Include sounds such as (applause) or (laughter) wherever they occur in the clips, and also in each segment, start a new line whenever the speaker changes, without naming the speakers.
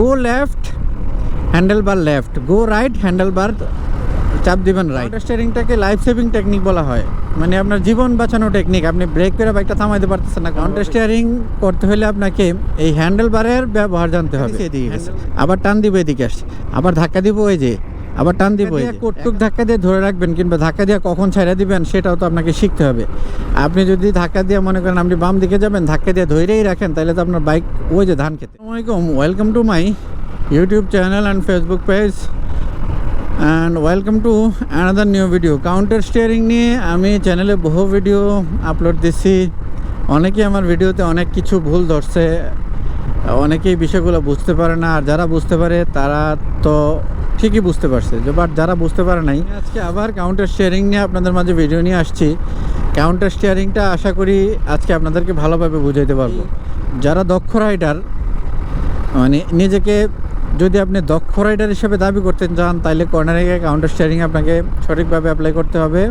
Go left handle bar left go right handle bar চাপ দিবেন right স্টিয়ারিংটাকে life saving technique বলা হয়। মানে আপনার জীবন বাঁচানো টেকনিক আপনি ব্রেক করে বাইকটা থামাইতে পারতেছেন না। কাউন্টার স্টিয়ারিং করতে হলে আপনাকে এই হ্যান্ডেল বারের ব্যবহার জানতে হবে। আবার টান দিব এদিকে আসছে। আবার ধাক্কা দিব ওই যে আবার টান দিব কটুক ধাক্কা দিয়ে ধরে রাখবেন কিংবা ধাক্কা দিয়ে কখন ছেড়ে দিবেন সেটাও তো আপনাকে শিখতে হবে। আপনি যদি ধাক্কা দিয়ে মনে করেন আপনি বাম দিকে যাবেন ধাক্কা দিয়ে ধরেই রাখেন তাহলে তো আপনার বাইক ওই যে ধান খেতে। আসসালামাইকুম welcome to my YouTube channel and Facebook page and welcome to another new video counter steering নিয়ে আমি চ্যানেলে বহু ভিডিও আপলোড দিচ্ছি। অনেকেই আমার ভিডিওতে অনেক কিছু ভুল ধরছে অনেকেই বিষয়গুলো বুঝতে পারে না আর যারা বুঝতে পারে তারা তো ঠিকই বুঝতে পারছে। যে বাট যারা বুঝতে পারে নাই আজকে আবার কাউন্টার শেয়ারিং নিয়ে আপনাদের মাঝে ভিডিও নিয়ে আসছি। কাউন্টার স্টিয়ারিংটা আশা করি আজকে আপনাদেরকে ভালোভাবে বুঝাইতে পারব। যারা দক্ষ রাইডার মানে নিজেকে যদি আপনি দক্ষ রাইডার হিসেবে দাবি করতে চান তাহলে কর্নারে গিয়ে কাউন্টার স্টিয়ারিং আপনাকে সঠিকভাবে অ্যাপ্লাই করতে হবে।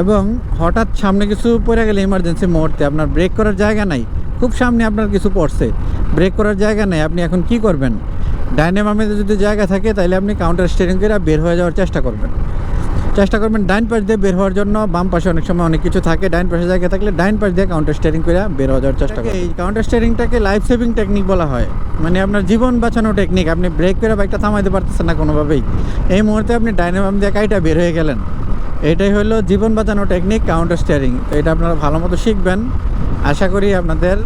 এবং হঠাৎ সামনে কিছু পড়ে গেলে ইমার্জেন্সি মুহূর্তে আপনার ব্রেক করার জায়গা নাই। খুব সামনে আপনার কিছু পড়ছে। ব্রেক করার জায়গা নেই। আপনি এখন কি করবেন? ডাইনামামে যদি জায়গা থাকে তাহলে আপনি কাউন্টার স্টিয়ারিং করে বের হয়ে যাওয়ার চেষ্টা করবেন। চেষ্টা করবেন ডাইন পাশ দিয়ে বের হওয়ার জন্য, বাম পাশে অনেক সময় অনেক কিছু থাকে, ডাইন পাশে জায়গা থাকলে ডাইন পাশ দিয়ে কাউন্টার স্টিয়ারিং করে বের হয়ে যাওয়ার চেষ্টা করবেন। এই কাউন্টার স্টিয়ারিংটাকে লাইফ সেভিং টেকনিক বলা হয়। মানে আপনার জীবন বাঁচানো টেকনিক আপনি ব্রেক করে বাইকটা থামাইতে পারতেছেন না কোনোভাবেই। এই মুহূর্তে আপনি ডাইনে বাম দিয়ে কাইটা বের হয়ে গেলেন। এটাই হলো জীবন বাঁচানো টেকনিক কাউন্টার স্টিয়ারিং তো এটা আপনারা ভালো মতো শিখবেন। আশা করি আপনাদের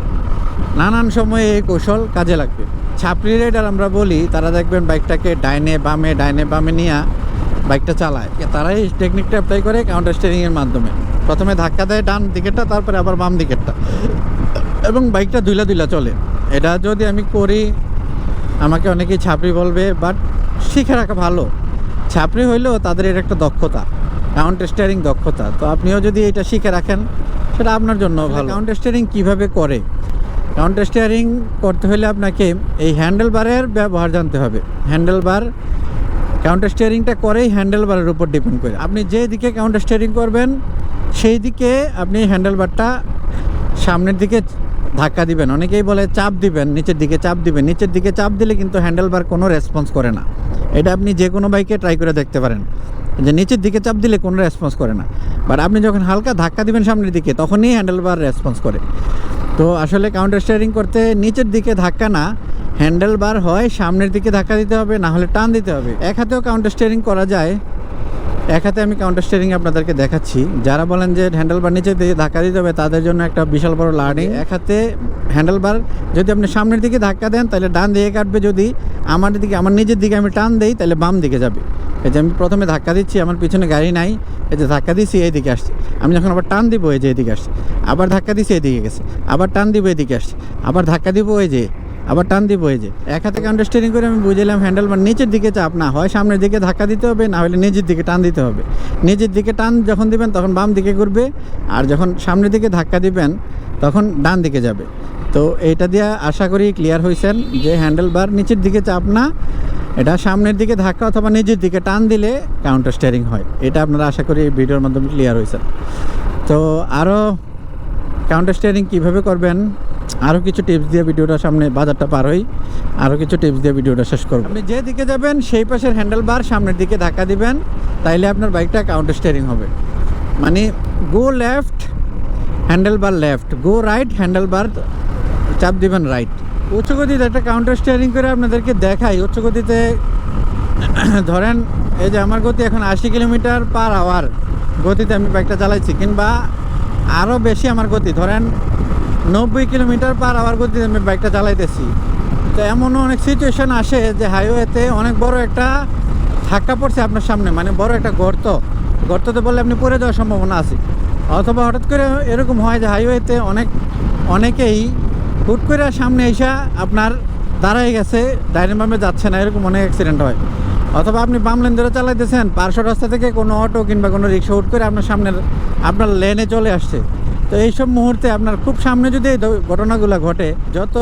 নানান সময়ে এই কৌশল কাজে লাগবে। ছাপড়ি রাইডার আমরা বলি তারা দেখবেন বাইকটাকে ডাইনে বামে ডাইনে বামে নিয়ে বাইকটা চালায়। তারাই এই টেকনিকটা অ্যাপ্লাই করে কাউন্টার স্টিয়ারিংয়ের মাধ্যমে। প্রথমে ধাক্কা দেয় ডান দিকেরটা তারপরে আবার বাম দিকেরটা। এবং বাইকটা দুইলা দুইলা চলে। এটা যদি আমি করি আমাকে অনেকেই ছাপড়ি বলবে বাট শিখে রাখা ভালো। ছাপড়ি হইলেও তাদের এর একটা দক্ষতা কাউন্টার স্টেয়ারিং দক্ষতা। তো আপনিও যদি এটা শিখে রাখেন সেটা আপনার জন্য ভালো। কাউন্টার স্টেয়ারিং কীভাবে করে? কাউন্টার স্টিয়ারিং করতে হলে আপনাকে এই হ্যান্ডেল বারের ব্যবহার জানতে হবে। হ্যান্ডেল বার কাউন্টার স্টিয়ারিংটা করেই হ্যান্ডেল বারের উপর ডিপেন্ড করে। আপনি যে দিকে কাউন্টার স্টিয়ারিং করবেন, সেই দিকে আপনি হ্যান্ডেল বারটা সামনের দিকে ধাক্কা দিবেন। অনেকেই বলে চাপ দিবেন, নিচের দিকে চাপ দিবেন। নিচের দিকে চাপ দিলে কিন্তু হ্যান্ডেল বার কোনো রেসপন্স করে না। এটা আপনি যে কোনো বাইকে ট্রাই করে দেখতে পারেন। যে নিচের দিকে চাপ দিলে কোনো রেসপন্স করে না। বাট আপনি যখন হালকা ধাক্কা দিবেন সামনের দিকে, তখনই হ্যান্ডেল বার রেসপন্স করে। তো আসলে কাউন্টার স্টিয়ারিং করতে নিচের দিকে ধাক্কা না হ্যান্ডেল বার হয় সামনের দিকে ধাক্কা দিতে হবে না হলে টান দিতে হবে। এক হাতেও কাউন্টার স্টিয়ারিং করা যায়। এক হাতে আমি কাউন্টার স্টিয়ারিং আপনাদেরকে দেখাচ্ছি। যারা বলেন যে হ্যান্ডেল বার নিচে দিয়ে ধাক্কা দিতে হবে তাদের জন্য একটা বিশাল বড় লার্নিং এক হাতে হ্যান্ডেল বার যদি আপনি সামনের দিকে ধাক্কা দেন তাহলে ডান দিকে কাটবে। যদি আমার দিকে আমার নিজের দিকে আমি টান দেই তাহলে বাম দিকে যাবে। এই যে আমি প্রথমে ধাক্কা দিচ্ছি, আমার পিছনে গাড়ি নাই, এই যে ধাক্কা দিচ্ছি এইদিকে আসছে। আমি যখন আবার টান দিব, এই যে এদিকে আসছে। আবার ধাক্কা দিচ্ছি এদিকে গেছে। আবার টান দিব এদিকে আসছে। আবার ধাক্কা দিব, এই যে, আবার টান দিব, এই যে। এক হাতে স্টিয়ারিং করে আমি বুঝলাম হ্যান্ডেল বার নিচের দিকে চাপ না, হয় সামনের দিকে ধাক্কা দিতে হবে, না হলে নিচের দিকে টান দিতে হবে। নিচের দিকে টান যখন দিবেন, তখন বাম দিকে ঘুরবে, আর যখন সামনের দিকে ধাক্কা দিবেন, তখন ডান দিকে যাবে। তো এটা দিয়ে আশা করি ক্লিয়ার হয়েছেন যে হ্যান্ডেল বার নিচের দিকে চাপ না, এটা সামনের দিকে ধাক্কা অথবা নিজের দিকে টান দিলে কাউন্টার স্টিয়ারিং হয়। এটা আপনারা আশা করি ভিডিওর মাধ্যমে ক্লিয়ার হয়েছেন তো আরও কাউন্টার স্টিয়ারিং কীভাবে করবেন আরও কিছু টিপস দিয়ে ভিডিওটা সামনে বাজারটা পার হই আরও কিছু টিপস দিয়ে ভিডিওটা শেষ করব। আপনি যে দিকে যাবেন, সেই পাশের হ্যান্ডেল বার সামনের দিকে ধাক্কা দিবেন, তাইলে আপনার বাইকটা কাউন্টার স্টিয়ারিং হবে। মানে go left handle bar left go right handle bar চাপ দিবেন রাইট উচ্চ গতিতে একটা কাউন্টার স্টিয়ারিং করে আপনাদেরকে দেখাই। উচ্চ গতিতে (coughs) ধরেন, এই যে আমার গতি এখন আশি কিলোমিটার পার আওয়ার গতিতে আমি বাইকটা চালাইছি, কিংবা আরও বেশি আমার গতি। ধরেন, নব্বই কিলোমিটার পার আওয়ার গতিতে আমি বাইকটা চালাইতেছি। তো এমনও অনেক সিচুয়েশন আসে যে হাইওয়েতে অনেক বড় একটা ধাক্কা পড়ছে আপনার সামনে মানে বড় একটা গর্ত। গর্ততে বললে আপনি পড়ে যাওয়ার সম্ভাবনা আছে। অথবা হঠাৎ করে এরকম হয় যে হাইওয়েতে অনেক, অনেকেই হুট করে সামনে এসে আপনার দাঁড়ায় গেছে, ডাইনে বামে যাচ্ছে না, এরকম অনেক অ্যাক্সিডেন্ট হয়। অথবা আপনি বাম লেন ধরে চালাইতেছেন, পার্শ্ব রাস্তা থেকে কোনো অটো কিংবা কোনো রিক্সা হুট করে আপনার সামনের, আপনার লেনে চলে আসছে। তো এইসব মুহূর্তে আপনার খুব সামনে যদি এই ঘটনাগুলো ঘটে, যত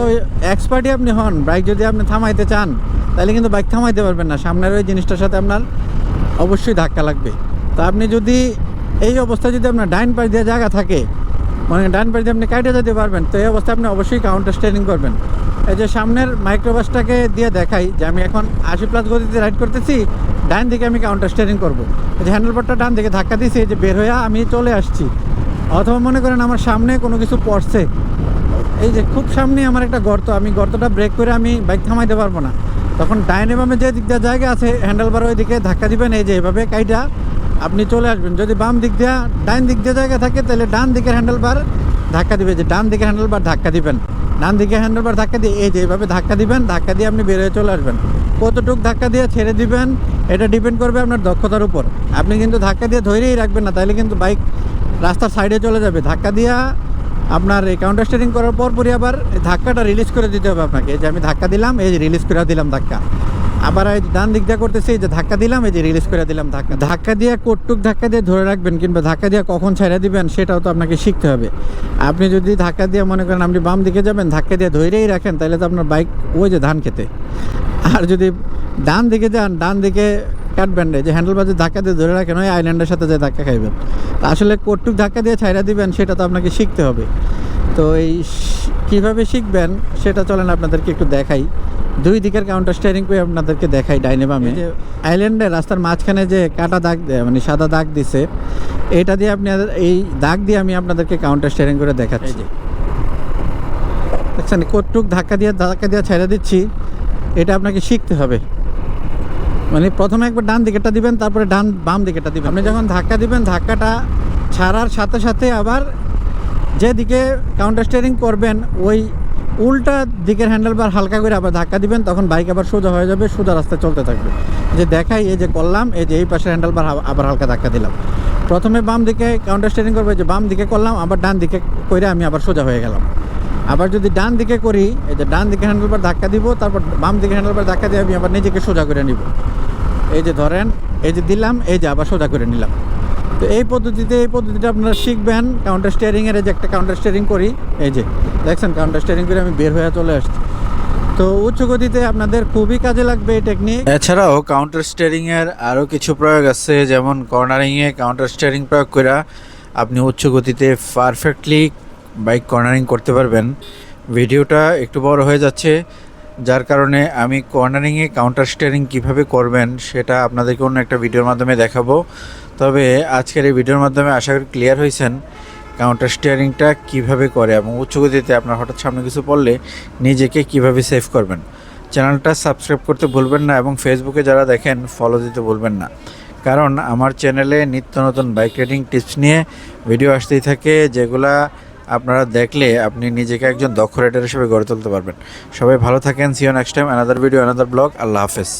এক্সপার্টই আপনি হন বাইক যদি আপনি থামাইতে চান, তাহলে কিন্তু বাইক থামাইতে পারবেন না। সামনের ওই জিনিসটার সাথে আপনার অবশ্যই ধাক্কা লাগবে। তো আপনি যদি এই অবস্থায় যদি আপনার ডাইন পাশ দিয়ে জায়গা থাকে মানে পাশ দিয়ে আপনি কাটে যেতে পারবেন, তো এই অবস্থায় আপনি অবশ্যই কাউন্টার স্টেরিং করবেন। এই যে সামনের মাইক্রোবাসটাকে দিয়ে দেখাই যে আমি এখন আশি প্লাস গতিতে রাইড করতেছি, ডান দিকে আমি কাউন্টার স্টিয়ারিং করব। এই যে হ্যান্ডেলবারটা ডান দিকে ধাক্কা দিয়েছি যে বের হয়ে আমি চলে আসছি। অথবা মনে করেন আমার সামনে কোনো কিছু পড়ছে। এই যে খুব সামনে আমার একটা গর্ত, আমি গর্তটা ব্রেক করে আমি বাইক থামাইতে পারব না। তখন ডাইনে বামে যে দিক দিয়ে জায়গা আছে হ্যান্ডেলবার ওই দিকে ধাক্কা দিবেন, এই যে এভাবে কাইটা আপনি চলে আসবেন। যদি বাম দিক দিয়ে ডান দিক দিয়ে জায়গা থাকে, তাহলে ডান দিকের হ্যান্ডেলবার ধাক্কা দিবে। যে ডান দিকের হ্যান্ডেলবার ধাক্কা দিবেন। ডান দিকে হ্যান্ডেলবার ধাক্কা দিয়ে এই যে এইভাবে ধাক্কা দিবেন, ধাক্কা দিয়ে আপনি বেরোয় চলে আসবেন। কতটুক ধাক্কা দিয়ে ছেড়ে দিবেন, এটা ডিপেন্ড করবে আপনার দক্ষতার উপর। আপনি কিন্তু ধাক্কা দিয়ে ধরেই রাখবেন না, তাহলে কিন্তু বাইক রাস্তার সাইডে চলে যাবে। ধাক্কা দিয়া আপনার এই কাউন্টার স্টারিং করার পর পরই আবার ধাক্কাটা রিলিজ করে দিতে হবে আপনাকে। যে আমি ধাক্কা দিলাম, এই রিলিজ করে দিলাম ধাক্কা। আবার ডান দিক দিয়ে করতেছি যে ধাক্কা দিলাম, এই যে রিলিজ করে দিলাম ধাক্কা। ধাক্কা দিয়ে কোটটুক ধাক্কা দিয়ে ধরে রাখবেন কিংবা ধাক্কা দিয়ে কখন ছেড়ে দিবেন, সেটাও তো আপনাকে শিখতে হবে। আপনি যদি ধাক্কা দিয়ে মনে করেন আপনি বাম দিকে যাবেন, ধাক্কা দিয়ে ধরেই রাখেন, তাহলে তো আপনার বাইক ওই যে ধান খেতে। আর যদি ডান দিকে যান, ডান দিকে কাটবেন যে হ্যান্ডেল বাজে ধাক্কা দিয়ে ধরে রাখেন, ওই আইল্যান্ডের সাথে যে ধাক্কা খাইবেন। আসলে কোটটুক ধাক্কা দিয়ে ছাইরা দিবেন, সেটা তো আপনাকে শিখতে হবে। তো এই কীভাবে শিখবেন সেটা চলেন আপনাদেরকে একটু দেখাই। দুই দিকের কাউন্টার স্টিয়ারিং করে আপনাদেরকে দেখাই ডাইনে বামে যে আইল্যান্ডে রাস্তার মাঝখানে যে কাটা দাগ দেয় মানে সাদা দাগ দিছে এটা দিয়ে আপনি এই দাগ দিয়ে আমি আপনাদেরকে কাউন্টার স্টিয়ারিং করে দেখাচ্ছি। দেখছেন কতটুক ধাক্কা দিয়ে ধাক্কা দিয়ে ছেড়ে দিচ্ছি এটা আপনাকে শিখতে হবে। মানে প্রথমে একবার ডান দিকেটা দিবেন তারপরে ডান বাম দিকেটা দিবেন। আপনি যখন ধাক্কা দিবেন ধাক্কাটা ছাড়ার সাথে সাথে আবার যেদিকে কাউন্টার স্টিয়ারিং করবেন, ওই উল্টা দিকের হ্যান্ডেলবার হালকা করে আবার ধাক্কা দিবেন, তখন বাইক আবার সোজা হয়ে যাবে, সোজা রাস্তায় চলতে থাকবে। যে দেখাই, এই যে করলাম, এই যে এই পাশে হ্যান্ডেলবার আবার হালকা ধাক্কা দিলাম। প্রথমে বাম দিকে কাউন্টার স্টিয়ারিং করবে যে বাম দিকে করলাম, আবার ডান দিকে করে আমি আবার সোজা হয়ে গেলাম। আবার যদি ডান দিকে করি, এই যে ডান দিকে হ্যান্ডেলবার ধাক্কা দিব, তারপর বাম দিকে হ্যান্ডেলবার ধাক্কা দিয়ে আমি আবার নিজেকে সোজা করে নিব। এই যে ধরেন, এই যে দিলাম, এই যে আবার সোজা করে নিলাম। তো এই পদ্ধতিতে, এই পদ্ধতিটা আপনারা শিখবেন কাউন্টার স্টিয়ারিংয়ের যে একটা কাউন্টার স্টিয়ারিং করি। এই যে, দেখছেন কাউন্টার স্টিয়ারিং করে আমি বের হয়ে চলে আসছি। তো উচ্চ গতিতে আপনাদের খুবই কাজে লাগবে এই টেকনিক
এছাড়াও কাউন্টার স্টিয়ারিং এর আরও কিছু প্রয়োগ আছে, যেমন কর্নারিং এ কাউন্টার স্টিয়ারিং প্রয়োগ করে আপনি উচ্চ গতিতে পারফেক্টলি বাইক কর্নারিং করতে পারবেন। ভিডিওটা একটু বড় হয়ে যাচ্ছে। যার কারণে আমি কর্নারিংয়ে কাউন্টার স্টিয়ারিং কীভাবে করবেন সেটা আপনাদেরকে অন্য একটা ভিডিওর মাধ্যমে দেখাবো। তবে আজকের এই ভিডিওর মাধ্যমে আশা করি ক্লিয়ার হয়েছেন কাউন্টার স্টিয়ারিংটা কীভাবে করে এবং উচ্চ গতিতে আপনার হঠাৎ সামনে কিছু পড়লে নিজেকে কীভাবে সেভ করবেন। চ্যানেলটা সাবস্ক্রাইব করতে ভুলবেন না এবং ফেসবুকে যারা দেখেন ফলো দিতে ভুলবেন না। কারণ আমার চ্যানেলে নিত্য নতুন বাইক রাইডিং টিপস নিয়ে ভিডিও আসতেই থাকে, যেগুলা আপনারা দেখলে আপনি নিজেকে একজন দক্ষ রাইডার হিসেবে গড়ে তুলতে পারবেন। সবাই ভালো থাকেন see you next time another video another blog আল্লাহ হাফেজ।